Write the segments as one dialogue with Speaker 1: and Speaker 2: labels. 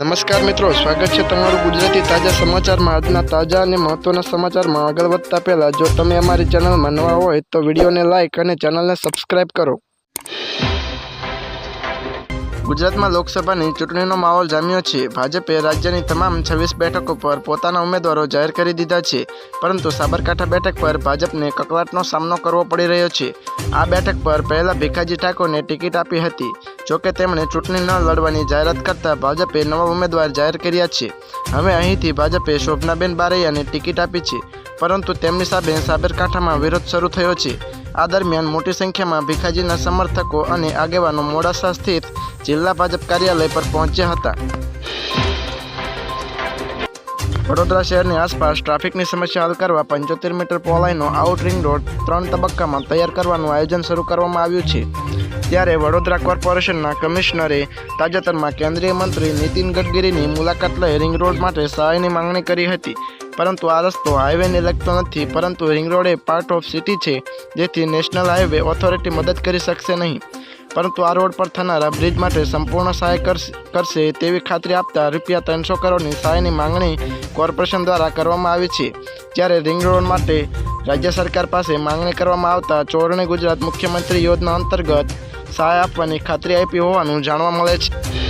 Speaker 1: નમસ્કાર મિત્રો, સ્વાગત છે તમારું ગુજરાતી તાજા સમાચારમાં. આજના તાજા અને મહત્વના સમાચારમાં આગળ વધતા પહેલા, જો તમે અમારી ચેનલમાં નવા હોય તો વિડીયોને લાઇક અને ચેનલને સબસ્ક્રાઇબ કરો. ગુજરાતમાં લોકસભાની ચૂંટણીનો માહોલ જામ્યો છે. ભાજપે રાજ્યની તમામ છવ્વીસ બેઠકો પર પોતાના ઉમેદવારો જાહેર કરી દીધા છે. પરંતુ સાબરકાંઠા બેઠક પર ભાજપને કકવાટનો સામનો કરવો પડી રહ્યો છે. આ બેઠક પર પહેલા ભીખાજી ઠાકોરને ટિકિટ આપી હતી. જોકે તેમણે ચૂંટણી ન લડવાની જાહેરાત કરતાં ભાજપે નવા ઉમેદવાર જાહેર કર્યા છે. હવે અહીંથી ભાજપે શોભનાબેન બારૈયાને ટિકિટ આપી છે. પરંતુ તેમની સામે સાબરકાંઠામાં વિરોધ શરૂ થયો છે. આ દરમિયાન મોટી સંખ્યામાં ભીખાજીના સમર્થકો અને આગેવાનો મોડાસા સ્થિત જિલ્લા ભાજપ કાર્યાલય પર પહોંચ્યા હતા. વડોદરા શહેરની આસપાસ ટ્રાફિકની સમસ્યા હલ કરવા પંચોતેર મીટર પહોળાઈનો આઉટ રિંગ રોડ ત્રણ તબક્કામાં તૈયાર કરવાનું આયોજન શરૂ કરવામાં આવ્યું છે. ત્યારે વડોદરા કોર્પોરેશનના કમિશનરે તાજેતરમાં કેન્દ્રીય મંત્રી નીતિન ગડકરીની મુલાકાત લઈ રિંગ રોડ માટે સહાયની માંગણી કરી હતી. પરંતુ આ રસ્તો હાઈવેને લગતો નથી, પરંતુ રિંગ રોડ એ પાર્ટ ઓફ સિટી છે, જેથી નેશનલ હાઈવે ઓથોરિટી મદદ કરી શકશે નહીં. પરંતુ આ રોડ પર થનારા બ્રિજ માટે સંપૂર્ણ સહાય કરશે તેવી ખાતરી આપતા રૂપિયા ત્રણસો કરોડની સહાયની માંગણી કોર્પોરેશન દ્વારા કરવામાં આવી છે. જ્યારે રિંગ રોડ માટે રાજ્ય સરકાર પાસે માંગણી કરવામાં આવતા ચોરણી ગુજરાત મુખ્યમંત્રી યોજના અંતર્ગત સહાય આપવાની ખાતરી આપી હોવાનું જાણવા મળે છે.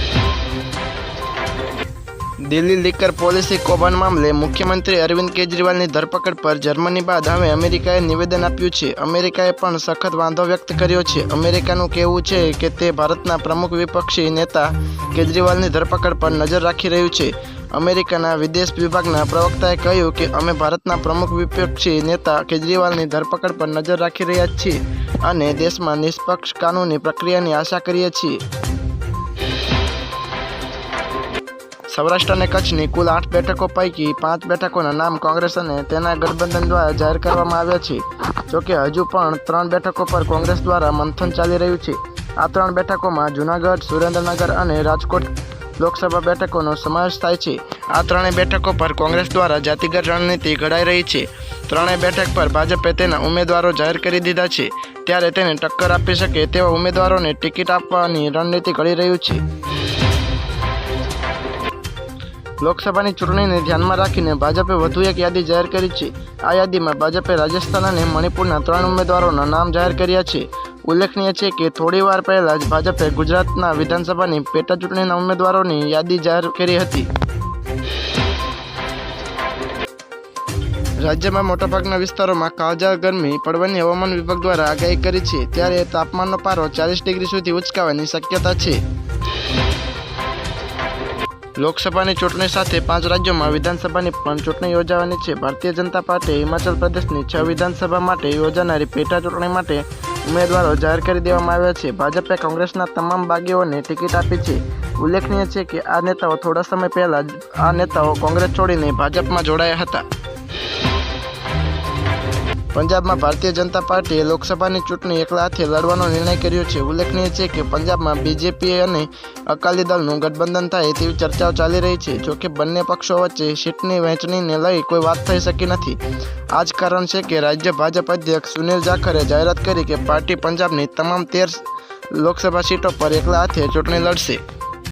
Speaker 1: દિલ્હી લીકર પોલિસી કૌભાંડ મામલે મુખ્યમંત્રી અરવિંદ કેજરીવાલની ધરપકડ પર જર્મની બાદ હવે અમેરિકાએ નિવેદન આપ્યું છે. અમેરિકાએ પણ સખત વાંધો વ્યક્ત કર્યો છે. અમેરિકાનું કહેવું છે કે તે ભારતના પ્રમુખ વિપક્ષી નેતા કેજરીવાલની ધરપકડ પર નજર રાખી રહ્યું છે. અમેરિકાના વિદેશ વિભાગના પ્રવક્તાએ કહ્યું કે અમે ભારતના પ્રમુખ વિપક્ષી નેતા કેજરીવાલની ધરપકડ પર નજર રાખી રહ્યા છીએ અને દેશમાં નિષ્પક્ષ કાનૂની પ્રક્રિયાની આશા કરીએ છીએ. સૌરાષ્ટ્ર અને કચ્છની કુલ આઠ બેઠકો પૈકી પાંચ બેઠકોના નામ કોંગ્રેસ અને તેના ગઠબંધન દ્વારા જાહેર કરવામાં આવ્યા છે. જોકે હજુ પણ ત્રણ બેઠકો પર કોંગ્રેસ દ્વારા મંથન ચાલી રહ્યું છે. આ ત્રણ બેઠકોમાં જૂનાગઢ, સુરેન્દ્રનગર અને રાજકોટ લોકસભા બેઠકોનો સમાવેશ થાય છે. આ ત્રણેય બેઠકો પર કોંગ્રેસ દ્વારા જાતિગત રણનીતિ ઘડાઈ રહી છે. ત્રણેય બેઠક પર ભાજપે તેના ઉમેદવારો જાહેર કરી દીધા છે. ત્યારે તેને ટક્કર આપી શકે તેવા ઉમેદવારોને ટિકિટ આપવાની રણનીતિ ઘડી રહ્યું છે. લોકસભાની ચૂંટણીને ધ્યાનમાં રાખીને ભાજપે વધુ એક યાદી જાહેર કરી છે. આ યાદીમાં ભાજપે રાજસ્થાન અને મણિપુરના ત્રણ ઉમેદવારોના નામ જાહેર કર્યા છે. ઉલ્લેખનીય છે કે થોડીવાર પહેલાં જ ભાજપે ગુજરાતના વિધાનસભાની પેટા ચૂંટણીના ઉમેદવારોની યાદી જાહેર કરી હતી. રાજ્યમાં મોટાભાગના વિસ્તારોમાં કાળઝાળ ગરમી પડવાની હવામાન વિભાગ દ્વારા આગાહી કરી છે. ત્યારે તાપમાનનો પારો ચાલીસ ડિગ્રી સુધી ઉચકાવાની શક્યતા છે. લોકસભાની ચૂંટણી સાથે પાંચ રાજ્યોમાં વિધાનસભાની પણ ચૂંટણી યોજાવાની છે. ભારતીય જનતા પાર્ટીએ હિમાચલ પ્રદેશની છ વિધાનસભા માટે યોજાનારી પેટા ચૂંટણી માટે ઉમેદવારો જાહેર કરી દેવામાં આવ્યા છે. ભાજપે કોંગ્રેસના તમામ બાગીઓને ટિકિટ આપી છે. ઉલ્લેખનીય છે કે આ નેતાઓ થોડા સમય પહેલા આ નેતાઓ કોંગ્રેસ છોડીને ભાજપમાં જોડાયા હતા. પંજાબમાં ભારતીય જનતા પાર્ટીએ લોકસભાની ચૂંટણી એકલા હાથે લડવાનો નિર્ણય કર્યો છે. ઉલ્લેખનીય છે કે પંજાબમાં બીજેપી અને અકાલી દળનું ગઠબંધન થાય તેવી ચર્ચાઓ ચાલી રહી છે. જોકે બંને પક્ષો વચ્ચે સીટની વહેંચણીને લઈ કોઈ વાત થઈ શકી નથી. આ જ કારણ છે કે રાજ્ય ભાજપ અધ્યક્ષ સુનિલ જાખરે જાહેરાત કરી કે પાર્ટી પંજાબની તમામ તેર લોકસભા સીટો પર એકલા હાથે ચૂંટણી લડશે.